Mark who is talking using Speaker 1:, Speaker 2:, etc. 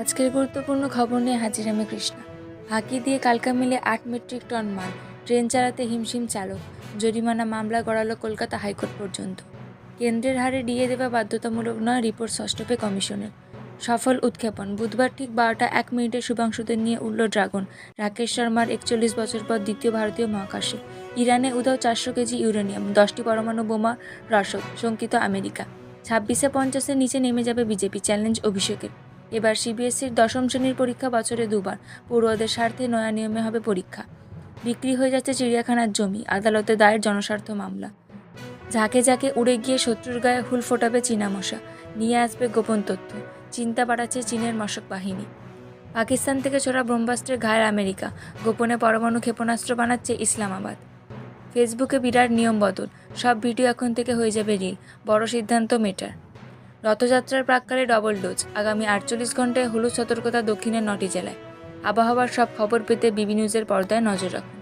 Speaker 1: আজকের গুরুত্বপূর্ণ খবর নিয়ে হাজির আমি কৃষ্ণা। হাঁকি দিয়ে কালকা মিলে আট মেট্রিক টন মাল, ট্রেন চালাতে হিমশিম চালক, জরিমানা মামলা গড়ালো কলকাতা হাইকোর্ট পর্যন্ত। কেন্দ্রের হারে ডিএ দেওয়া বাধ্যতামূলক নয়, রিপোর্ট ষষ্ঠপে কমিশনের। সফল উৎক্ষেপণ, বুধবার ঠিক বারোটা এক মিনিটে শুভাংশুদের নিয়ে উঠল ড্রাগন, রাকেশ শর্মার একচল্লিশ বছর পর দ্বিতীয় ভারতীয় মহাকাশে। ইরানে উদাও চারশো কেজি ইউরেনিয়াম, দশটি পরমাণু বোমা, রসদ, শঙ্কিত আমেরিকা। ছাব্বিশে পঞ্চাশের নিচে নেমে যাবে বিজেপি, চ্যালেঞ্জ অভিষেকের। এবার সিবিএসসির দশম শ্রেণির পরীক্ষা বছরে দুবার। পড়ুয়াদের স্বার্থে নয়া নিয়মে হবে পরীক্ষা। বিক্রি হয়ে যাচ্ছে চিড়িয়াখানার জমি, আদালতে দায়ের জনস্বার্থ মামলা। ঝাঁকে ঝাঁকে উড়ে গিয়ে শত্রুর গায়ে হুল ফোটাবে চীনা মশা। নিয়ে আসবে গোপন তথ্য। চিন্তা বাড়াচ্ছে চীনের মশক বাহিনী। পাকিস্তান থেকে ছোড়া ব্রহ্মাস্ত্রের ঘায়ের আমেরিকা। গোপনে পরমাণু ক্ষেপণাস্ত্র বানাচ্ছে ইসলামাবাদ। ফেসবুকে বিরাট নিয়ম বদল। সব ভিডিও এখন থেকে হয়ে যাবে রিল। বড় সিদ্ধান্ত মেটার। রথযাত্রার প্রাককালে ডবল ডোজ আগামী আটচল্লিশ ঘন্টায় হলুদ সতর্কতা দক্ষিণের নটি জেলায়। আবহাওয়ার সব খবর পেতে বিবি নিউজের পর্দায় নজর রাখুন।